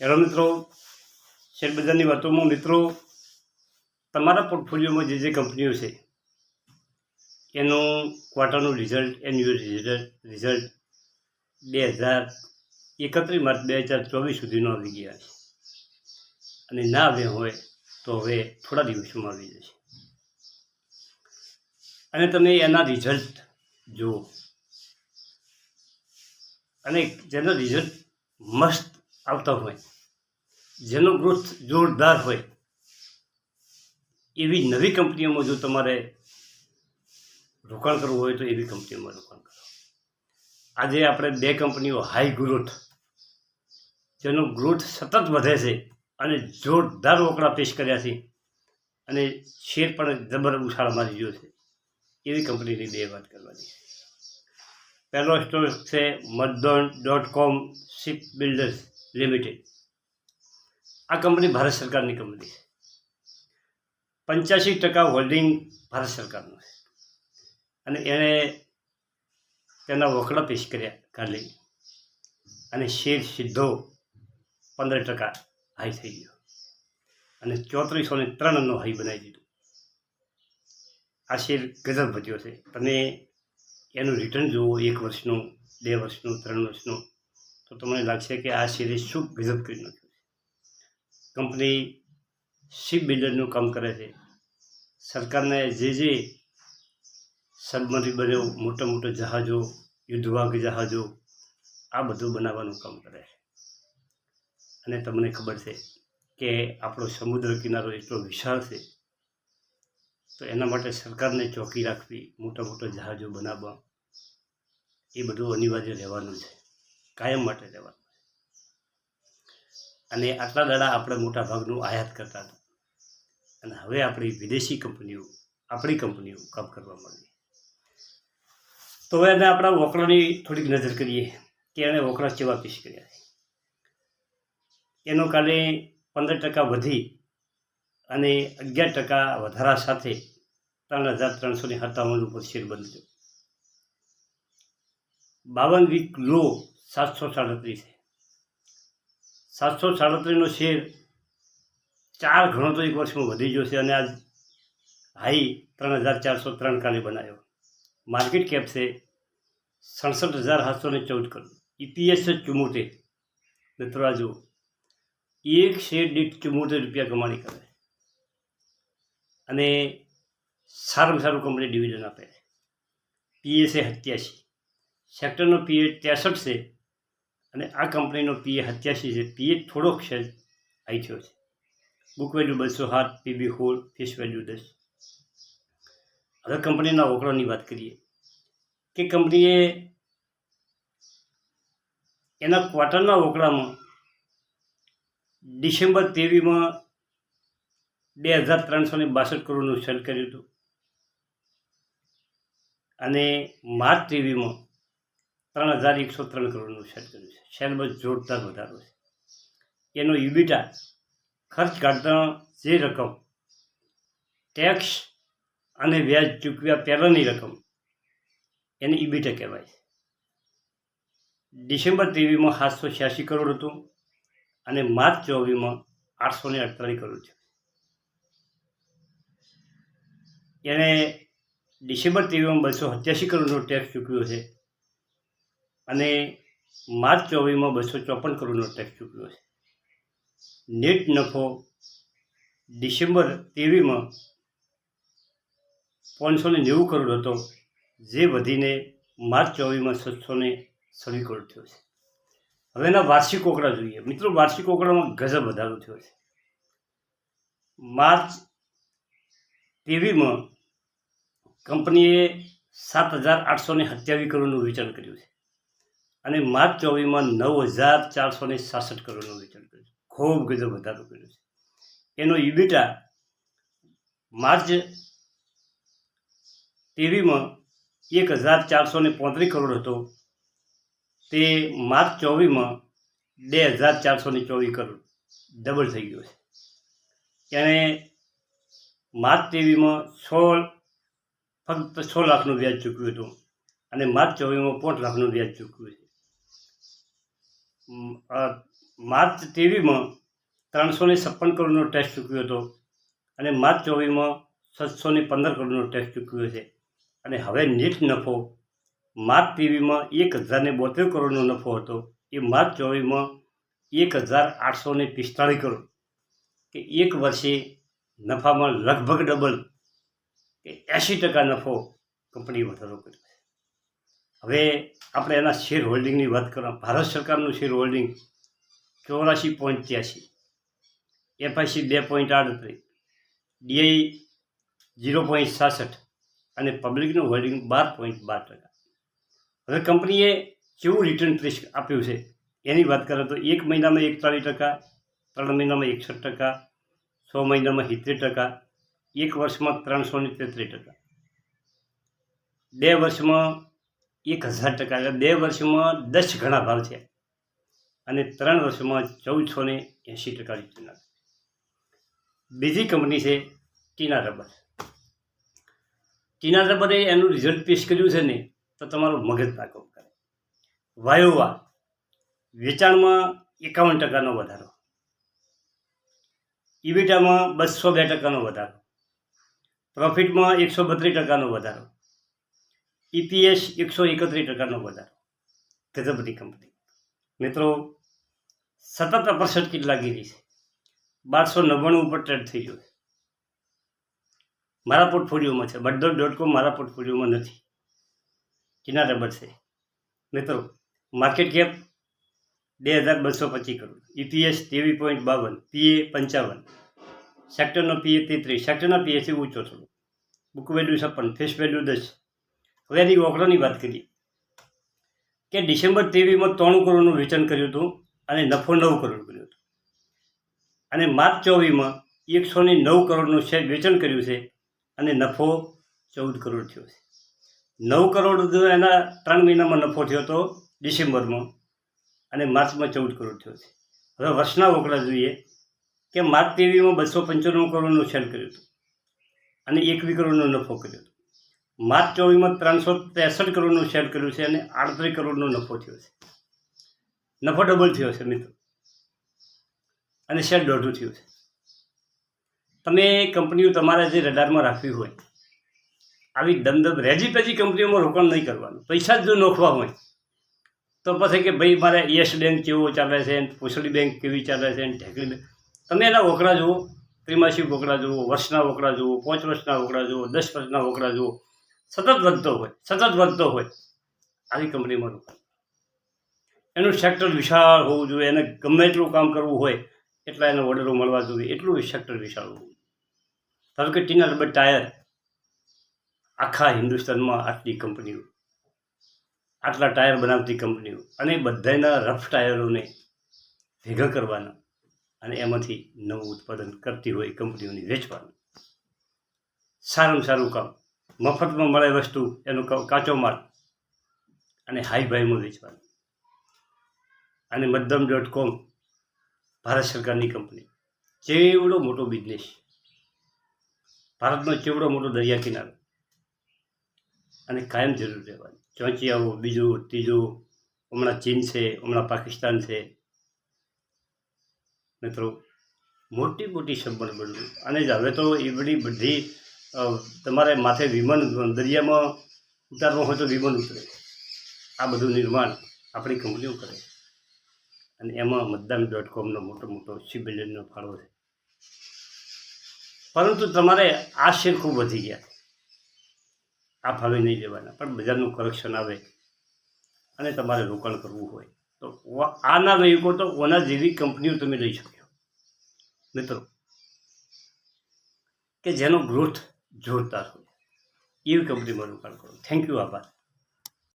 Hello મિત્રો. શેરબજારની વાતોમાં મિત્રો, તમારા પોર્ટફોલિયોમાં જે જે કંપનીઓ છે, એનું ક્વાર્ટરનું રિઝલ્ટ એન્યુઅલ રિઝલ્ટ રિઝલ્ટ બે હજાર એકત્રીસ માર્ચ બે હજાર ચોવીસ સુધીનો આવી ગયા છે. અને ના આવ્યા હોય તો હવે થોડા દિવસોમાં આવી જશે. અને તમે એના રિઝલ્ટ જુઓ. અને જેનો રિઝલ્ટ મસ્ત આવતા હોય. જેનો ગ્રોથ જોરદાર હોય. એવી નવી કંપનીઓમાં જો તમારે રોકાણ કરવું હોય તો એવી કંપનીઓમાં રોકાણ કરો. આજે આપણે બે કંપનીઓ હાઈ ગ્રોથ જેનો ગ્રોથ સતત વધે છે અને જોરદાર રોકડા પેશ કર્યા છે અને શેર પણ જબર ઉછાળ મારી ગયો છે. એવી કંપનીની બે વાત કરવાની છે. પહેલો સ્ટોક છે મધન ડોટ કોમ શિપ બિલ્ડર્સ લિમિટેડ આ કંપની ભારત સરકારની કંપની છે. પંચ્યાસી ટકા હોલ્ડિંગ ભારત સરકારનું છે. અને એણે તેના વકડા પેશ કર્યા કાલે અને શેર સીધો પંદર ટકા હાઈ થઈ ગયો. અને ચોત્રીસો ને ત્રણનો હાઈ બનાવી દીધો. આ શેર ગજબ વધ્યો છે. તમે એનું રિટર્ન જુઓ એક વર્ષનું, બે વર્ષનું, ત્રણ વર્ષનું તો તમને લાગશે કે આ સિરીઝ શું ગજબ કરી નાખ્યું છે. કંપની શિપ બિલ્ડરનું કામ કરે છે. સરકારને જે જે સબમરી બન્યો મોટા મોટા જહાજો યુદ્ધવાગ જહાજો, આ બધું બનાવવાનું કામ કરે છે. અને તમને ખબર છે કે આપણો સમુદ્ર કિનારો એટલો વિશાળ છે, તો એના માટે સરકારને ચોકી રાખવી, મોટા મોટા જહાજો બનાવવા, એ બધું અનિવાર્ય રહેવાનું છે. કાયમ માટે રહેવાનું. અને આટલા દાડા આપણે મોટા ભાગનું આયાત કરતા હતા. અને હવે આપણી વિદેશી કંપનીઓ, આપણી કંપનીઓ કામ કરવા માંડી. તો હવે એને આપણા વોકરાની થોડીક નજર કરીએ કે એણે વોકરા કેવા પીસ કર્યા છે. એનો કાલે પંદર ટકા વધી અને અગિયાર ટકા વધારા સાથે ત્રણ હજાર ત્રણસો ને સત્તાવન ઉપર શેર બંધ થયો. બાવન વીક લો સાતસો સાડત્રીસ. છે સાતસો સાડત્રીસનો શેર ચાર ઘણો તો એક વર્ષમાં વધી ગયો છે અને આજ હાઈ ત્રણ હજાર ચારસો ત્રણ કાલે બનાવ્યો. માર્કેટ કેપ છે સડસઠ હજાર સાતસો ને ચૌદ કરોડ. ઈપીએસ ચુમ્મોતેર મિત્રો, આ જુઓ. એક શેર દીઠ ચુમ્મોતેર રૂપિયા કમાણી કરે. અને સારામાં સારું કંપની ડિવિઝન આપે. છે પીએસએ સત્યાસી. સેક્ટરનો પીએ ત્રેસઠ છે. અને આ કંપનીનો પીએ સત્યાસી છે. પીએ થોડોક હાઈ થયો છે. બુક વેલ્યુ બસો સાત પીબી હોલ ફેસ વેલ્યુ દસ. હવે કંપનીના વકરોની વાત કરીએ. કે કંપનીએ એના ક્વાર્ટરના વકરામાં ડિસેમ્બર તેવીમાં બે હજાર ત્રણસો ને બાસઠ કરોડનું સેલ કર્યું હતું. અને માર્ચ તેવીમાં ત્રણ હજાર એકસો ત્રણ કરોડનું શેર કર્યું છે. શેરમાં જોરદાર વધારો છે. એનો યુબીટા ખર્ચ કાઢતા જે રકમ ટેક્સ અને વ્યાજ ચૂકવ્યા પહેલાંની રકમ એને ઇબીટા કહેવાય છે. ડિસેમ્બર ત્રેવીસમાં સાતસો છ્યાસી કરોડ હતું અને માર્ચ ચોવીસમાં આઠસો ને અડતાલીસ કરોડ છે એણે ડિસેમ્બર ત્રેવીસમાં બસો સત્યાસી કરોડનો ટેક્સ ચૂકવ્યો છે. અને માર્ચ ચોવીસમાં બસો ચોપન કરોડનો ટેક્સ ચૂક્યો છે. નેટ નફો ડિસેમ્બર તેવીસમાં પાંચસો ને નેવું કરોડ હતો, જે વધીને માર્ચ ચોવીસમાં છસો ને છવ્વીસ કરોડ થયો છે. હવે એના વાર્ષિક ઓકડા જોઈએ. મિત્રો, વાર્ષિક ઓકડામાં ગજબ વધારો થયો છે. માર્ચ તેવીસમાં કંપનીએ સાત હજાર આઠસો ને સત્યાવીસ કરોડનું વેચાણ કર્યું છે. અને માર્ચ ચોવીસમાં નવ હજાર ચારસો ને સાસઠ કરોડનું વેચાણ કર્યું છે. ખૂબ ગજબ વધારો કર્યો છે. એનો ઇબિટા માર્ચ તેવીમાં એક હજાર ચારસો ને પોત્રીસ કરોડ હતો. તે માર્ચ ચોવીસમાં બે હજાર ચારસો ને ચોવીસ કરોડ ડબલ થઈ ગયો છે. એણે માર્ચ તેવીમાં સોળ, ફક્ત છ લાખનું વ્યાજ ચૂક્યું હતું અને માર્ચ ચોવીસમાં પાંચ લાખનું વ્યાજ ચૂક્યું છે. માર્ચ ત્રેવીસમાં ત્રણસો ને છપ્પન કરોડનો ટેક્સ ચૂક્યો હતો અને માર્ચ ચોવીસમાં સાતસો ને પંદર કરોડનો ટેક્સ ચૂક્યો છે. અને હવે નેટ નફો માર્ચ ત્રેવીસમાં એક હજારને બોતેર કરોડનો નફો હતો. એ માર્ચ ચોવીસમાં એક હજાર આઠસો ને પિસ્તાળીસ કરોડ. કે એક વર્ષે નફામાં લગભગ ડબલ કે એંશી ટકા નફો કંપની વધારો કર્યો હવે આપણે એના શેર હોલ્ડિંગની વાત કરવા. ભારત સરકારનું શેર હોલ્ડિંગ ચોરાશી પોઈન્ટ ત્યાસી એફઆઈસી બે પોઈન્ટ આડત્રીસ. ડીઆઈ ઝીરો પોઈન્ટ સાસઠ અને પબ્લિકનું હોલ્ડિંગ બાર પોઈન્ટ બાર ટકા. હવે કંપનીએ કેવું રિટર્ન પ્રેસ આપ્યું છે એની વાત કરીએ તો એક મહિનામાં એકતાલીસ ટકા, ત્રણ મહિનામાં એકસઠ ટકા, છ મહિનામાં સિત્તેર ટકા, એક વર્ષમાં ત્રણસો ને તેત્રીસ ટકા. બે વર્ષમાં એક હજાર ટકા એટલે બે વર્ષમાં દસ ગણા ભાવ છે. અને ત્રણ વર્ષમાં ચૌદસો ને એંશી ટકા આવે બીજી કંપની છે ટીના રબર. ટીના રબરે એનું રિઝલ્ટ પેશ કર્યું છે ને, તો તમારું મગજ પાકો કરે વાયોવા વેચાણમાં એકાવન ટકાનો વધારો. ઇબીટામાં બસો બે ટકાનો વધારો. પ્રોફિટમાં એકસો બત્રીસ ટકાનો વધારો. ઈપીએસ એકસો એકત્રીસ ટકાનો વધારો. ગજબની કંપની. મિત્રો, સતત અપરસર્કિટ લાગી રહી છે? બારસો નવ્વાણું ઉપર ટ્રેડ થઈ ગયો છે. મારા પોર્ટફોલિયોમાં છે. બટ ડોટ કોમ મારા પોર્ટફોલિયોમાં નથી. કિનારે રબર મિત્રો માર્કેટ કેપ બે હજાર બસો પચીસ કરોડ. ઈપીએસ ત્રેવીસ પોઈન્ટ બાવન પીએ પંચાવન. સેક્ટરનો પીએ તેત્રીસ. સેક્ટરના પીએસી ઊંચો થોડો બુક વેલ્યુ છપ્પન ફેસ વેલ્યુ દસ. હવે એની ઓગળોની વાત કરીએ. કે ડિસેમ્બર ત્રેવીસમાં ત્રણ કરોડનું વેચાણ કર્યું હતું અને નફો નવ કરોડ કર્યો હતો. અને માર્ચ ચોવીસમાં એકસો ને નવ કરોડનું શેર વેચાણ કર્યું છે અને નફો ચૌદ કરોડ થયો છે. નવ કરોડ એના ત્રણ મહિનામાં નફો થયો હતો ડિસેમ્બરમાં અને માર્ચમાં ચૌદ કરોડ થયો છે. હવે વર્ષના ઓકડા જોઈએ કે માર્ચ ત્રેવીસમાં બસો પંચાણું કરોડનું શેર કર્યું હતું અને એકવી કરોડનો નફો કર્યો હતો. માર્ચ ચોવીસમાં ત્રણસો ત્રેસઠ કરોડનું શેર કર્યું છે અને આડત્રીસ કરોડનો નફો થયો છે. નફો ડબલ થયો છે મિત્રો. અને શેર દોઢું થયું છે. તમે કંપનીઓ તમારા જે રડારમાં રાખવી હોય, આવી દમદમ રેજી પેજી કંપનીઓમાં રોકાણ નહીં કરવાનું. પૈસા જ જો નોખવા હોય, તો પછી કે ભાઈ મારે યસ બેંક કેવો ચાલે છે પોસડી બેંક કેવી ચાલે છે, ઢેકડી બેંક. તમે એના ઓકળા જુઓ, ત્રિમાસિક ઓકળા જુઓ, વર્ષના ઓકળા જુઓ, પાંચ વર્ષના ઓકળા જુઓ, દસ વર્ષના ઓકળા જુઓ સતત વધતો હોય, સતત વધતો હોય આવી કંપનીમાં રોકાણ. એનું સેક્ટર વિશાળ હોવું જોઈએ, એને ગમે એટલું કામ કરવું હોય એટલા એને ઓર્ડરો મળવા જોઈએ, એટલું સેક્ટર વિશાળ હોવું ધારો કે ટીના રબર ટાયર આખા હિન્દુસ્તાનમાં આટલી કંપનીઓ, આટલા ટાયર બનાવતી કંપનીઓ અને બધાના રફ ટાયરોને ભેગા કરવાના અને એમાંથી નવું ઉત્પાદન કરતી હોય કંપનીઓની વેચવાનું. સારામાં સારું કામ. મફતમાં મળે વસ્તુ, એનો કાચો માલ. અને હાઈ ભાઈમાં વેચવાનું. અને મધ્યમ ડોટ કોમ ભારત સરકારની કંપની. ચેવડો મોટો બિઝનેસ ભારતનો ચેવડો મોટો દરિયા કિનારો. અને કાયમ જરૂર રહેવાની. ચોંચિયાઓ બીજું, ત્રીજું, હમણાં ચીન છે, હમણાં પાકિસ્તાન છે. મિત્રો મોટી મોટી સબમર્સિબલ બનવું અને હવે તો એ બધી બધી તમારે માથે વિમાન દરિયામાં ઉતારવું હોય તો વિમાન ઉતરે. આ બધું નિર્માણ આપણી કંપનીઓ કરે અને એમાં મતદાન ડોટ કોમનો મોટો મોટો બિલિયનનો ફાળો છે. પરંતુ તમારે આ શેર ખૂબ વધી ગયા આ ફાળો નહીં લેવાના, પણ બજારનું કરેક્શન આવે અને તમારે રોકાણ કરવું હોય તો આના આ ના લઈ શકો તો ઓના જેવી કંપનીઓ તમે લઈ શકો મિત્રો, કે જેનો ગ્રોથ જોરદાર હોય. એવી કંપનીમાં રોકાણ કરો. થેન્ક યુ આભાર.